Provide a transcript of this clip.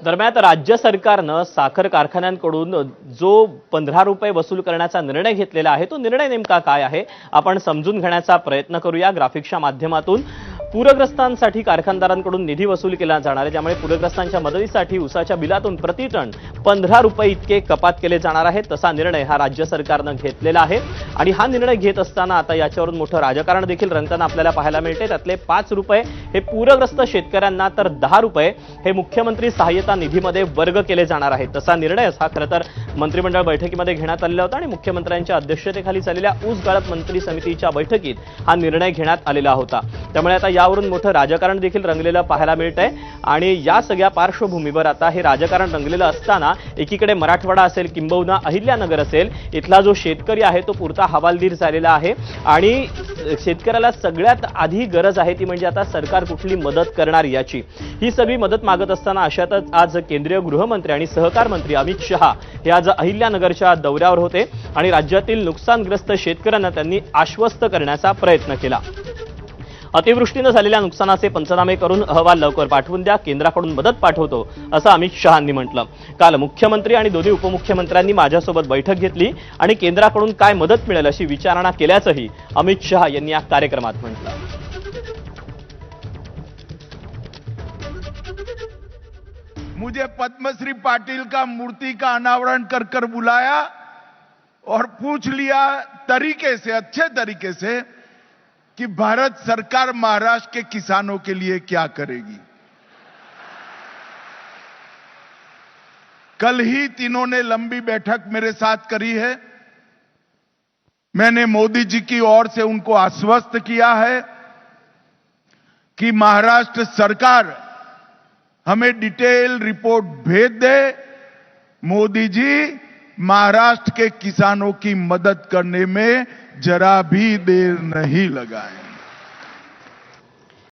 दरम्यान राज्य सरकारनं साखर कारखान्यांकडून जो पंधरा रुपये वसूल करण्याचा निर्णय घेतलेला आहे तो निर्णय नेमका काय आहे? आपण समजून घेण्याचा प्रयत्न करूया. ग्राफिक्सच्या माध्यमातून पूरग्रस्तांसाठी कारखानदारांकडून निधी वसूल केला जाणार आहे. त्यामुळे पूरग्रस्तांच्या मदतीसाठी उसाच्या बिलातून प्रतिटन पंधरा रुपये इतके कपात केले जाणार आहे तसा निर्णय हा राज्य सरकारनं घेतलेला आहे. आणि हा निर्णय घेत असताना आता याच्यावरून मोठं राजकारण देखील रंगताना आपल्याला पाहायला मिळते त्यातले पाच रुपये हे पूरग्रस्त शेतकऱ्यांना तर दहा रुपये हे मुख्यमंत्री सहाय्यता निधीमध्ये वर्ग केले जाणार आहेत. तसा निर्णय हा खरं तर मंत्रिमंडळ बैठकीमध्ये घेण्यात आलेला होता आणि मुख्यमंत्र्यांच्या अध्यक्षतेखाली झालेल्या ऊस गाळप मंत्री समितीच्या बैठकीत हा निर्णय घेण्यात आलेला होता. त्यामुळे आता यावरून मोठं राजकारण देखील रंगलेलं पाहायला मिळत आहे आणि या सगळ्या पार्श्वभूमीवर आता हे राजकारण रंगलेलं असताना एकीकडे मराठवाडा असेल किंबहुना अहिल्यानगर असेल इथला जो शेतकरी आहे तो पुरता हवालदिर झालेला आहे. आणि शेतकऱ्याला सगळ्यात आधी गरज आहे ती म्हणजे आता सरकार कुठली मदत करणार याची. ही सगळी मदत मागत असताना अशातच आज केंद्रीय गृहमंत्री आणि सहकार मंत्री अमित शहा हे आज अहिल्यानगरच्या दौऱ्यावर होते आणि राज्यातील नुकसानग्रस्त शेतकऱ्यांना त्यांनी आश्वस्त करण्याचा प्रयत्न केला. अतिवृष्टीनं झालेल्या नुकसानाचे पंचनामे करून अहवाल लवकर पाठवून द्या. केंद्राकडून मदत पाठवतो असं अमित शहांनी म्हटलं. काल मुख्यमंत्री आणि दोन्ही उपमुख्यमंत्र्यांनी माझ्यासोबत बैठक घेतली आणि केंद्राकडून काय मदत मिळेल अशी विचारणा केल्याचंही अमित शहा यांनी या कार्यक्रमात म्हटलं. मुझे पद्मश्री पाटिल का मूर्ति का अनावरण कर कर बुलाया और पूछ लिया तरीके से अच्छे तरीके से कि भारत सरकार महाराष्ट्र के किसानों के लिए क्या करेगी? कल ही तीनों ने लंबी बैठक मेरे साथ करी है। मैंने मोदी जी की ओर से उनको आश्वस्त किया है कि महाराष्ट्र सरकार हमें डिटेल रिपोर्ट भेज दे। मोदी जी, महाराष्ट्र के किसानों की मदद करने में जरा भी देर नहीं लगाए।